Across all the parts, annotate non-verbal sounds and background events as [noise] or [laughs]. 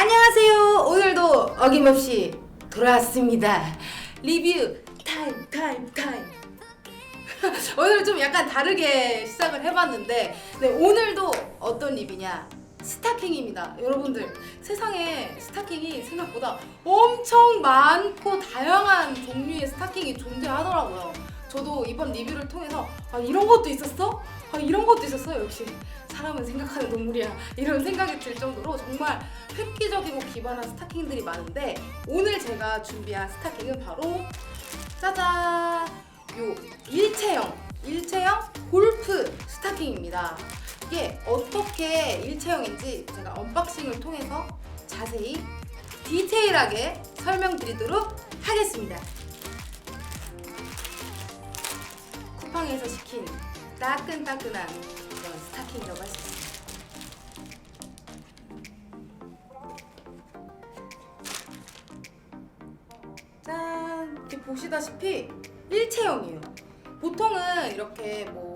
안녕하세요. 오늘도 어김없이 돌아왔습니다. 리뷰 타임 타임 타임. [laughs] 오늘 좀 약간 다르게 시작을 해봤는데 네, 오늘도 어떤 립이냐 스타킹입니다. 여러분들 세상에 스타킹이 생각보다 엄청 많고 다양한 종류의 스타킹이 존재하더라고요. 저도 이번 리뷰를 통해서 아 이런 것도 있었어? 아 이런 것도 있었어? 역시 사람은 생각하는 동물이야 이런 생각이 들 정도로 정말 획기적이고 기발한 스타킹들이 많은데 오늘 제가 준비한 스타킹은 바로 짜잔 요 일체형 일체형 골프 스타킹입니다 이게 어떻게 일체형인지 제가 언박싱을 통해서 자세히 디테일하게 설명드리도록 하겠습니다 쿠팡에서 시킨 따끈따끈한 이런 스타킹이라고 할 수 있습니다 짠 이렇게 보시다시피 일체형이에요. 보통은 이렇게 뭐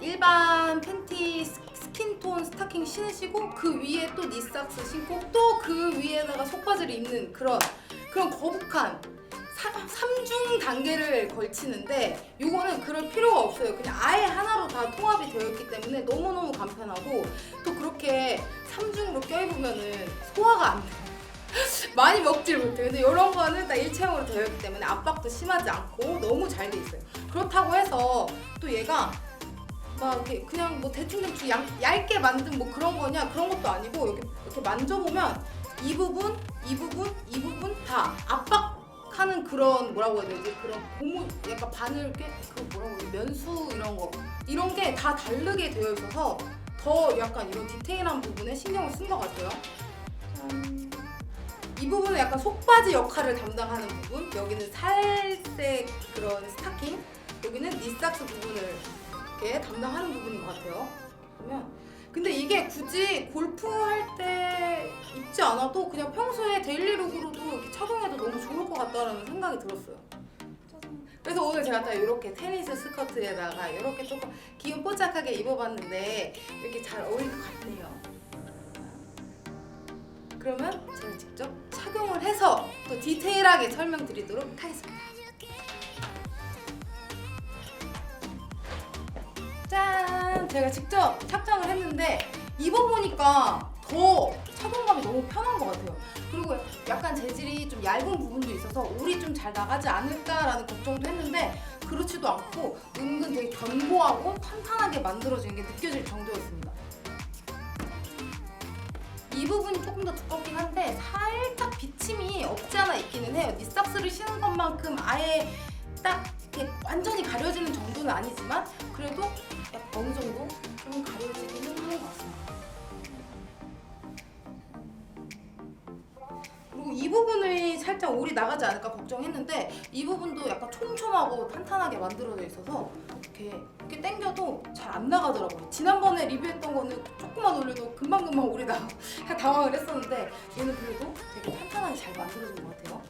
일반 팬티 스- 스킨톤 스타킹 신으시고 그 위에 또 니삭스 신고 또 그 위에다가 속바지를 입는 그런 그런 거북한 사- 삼중 단계를 걸치는데 요거는 그럴 필요가 없어요. 그냥 아예 하나로 다 통합이 되어 있기 때문에 너무너무 간편하고 또 그렇게 삼중으로 껴입으면은 소화가 안 돼요. [laughs] 많이 먹질 못해요. 근데 이런 거는 다 일체형으로 되어 있기 때문에 압박도 심하지 않고 너무 잘 돼 있어요. 그렇다고 해서 또 얘가 막 이렇게 그냥 뭐 대충대충 얇, 얇게 만든 뭐 그런 거냐 그런 것도 아니고 이렇게, 이렇게 만져보면 이 부분, 이 부분, 이 부분 다 압박 하는 그런 뭐라고 해야 되지? 그런 고무 약간 바늘 꽤그 뭐라고 해야 돼 면수 이런 거. 이런 게 다 다르게 되어 있어서 더 약간 이런 디테일한 부분에 신경을 쓴 것 같아요. 짠. 이 부분은 약간 속바지 역할을 담당하는 부분. 여기는 살색 그런 스타킹. 여기는 니삭스 부분을 이렇게 담당하는 부분인 것 같아요. 보면 근데 이게 굳이 골프 할 때 입지 않아도 그냥 평소에 데일리룩으로도 이렇게 착용해도 너무 좋을 것 같다라는 생각이 들었어요. 그래서 오늘 제가 딱 이렇게 테니스 스커트에다가 이렇게 조금 귀염 뽀짝하게 입어봤는데 이렇게 잘 어울릴 것 같네요 그러면 제가 직접 착용을 해서 또 디테일하게 설명드리도록 하겠습니다. 짠! 제가 직접 착장을 했는데 입어보니까 더 착용감이 너무 편한 것 같아요. 그리고 약간 재질이 좀 얇은 부분도 있어서 울이 좀 잘 나가지 않을까라는 걱정도 했는데 그렇지도 않고 은근 되게 견고하고 탄탄하게 만들어진 게 느껴질 정도였습니다. 이 부분이 조금 더 두껍긴 한데 살짝 비침이 없지 않아 있기는 해요. 니삭스를 신은 것만큼 아예 딱 완전히 가려지는 정도는 아니지만 이 부분이 살짝 올이 나가지 않을까 걱정했는데 이 부분도 약간 촘촘하고 탄탄하게 만들어져 있어서 이렇게 이렇게 당겨도 잘 안 나가더라고요. 지난번에 리뷰했던 거는 조금만 올려도 금방금방 올이 나고 [laughs] 당황을 했었는데 얘는 그래도 되게 탄탄하게 잘 만들어진 것 같아요.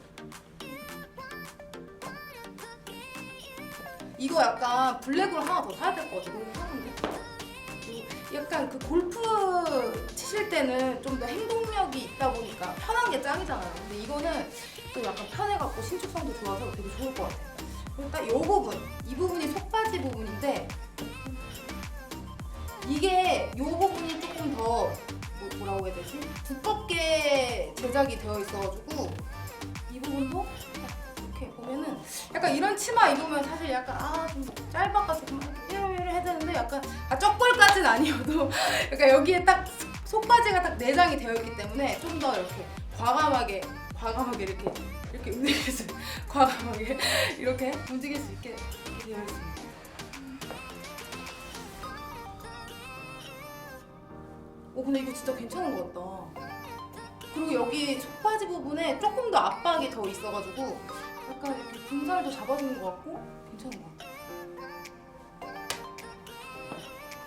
이거 약간 블랙으로 하나 더 사야 될 것 같아. 너무 편한데? 이 약간 그 골프 치실 때는 좀 더 행동력이 있다 보니까 편한 게 짱이잖아요. 근데 이거는 또 약간 편해갖고 신축성도 좋아서 되게 좋을 것 같아요. 딱이 부분, 이 부분이 속바지 부분인데 이게 이 부분이 조금 더 뭐, 뭐라고 해야 되지? 두껍게 제작이 되어 있어가지고 이 부분도 딱 이렇게 보면은 약간 이런 치마 입으면 사실 약간 아 좀 짧아가지고 해야 되는데 약간 아 쩍벌까지는 아니어도 [laughs] 약간 여기에 딱 속바지가 딱 내장이 되어 있기 때문에 좀 더 이렇게 과감하게 과감하게 이렇게 이렇게 움직일 수 [laughs] 과감하게 [laughs] 이렇게 움직일 수 있게 되어 있습니다. 오 근데 이거 진짜 괜찮은 것 같다. 그리고 여기 속바지 부분에 조금 더 압박이 더 있어가지고 약간 이렇게 분살도 잡아주는 것 같고 괜찮은 것 같아.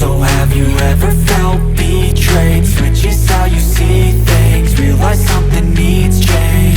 So have you ever felt betrayed? Switches how you see things Realize something needs change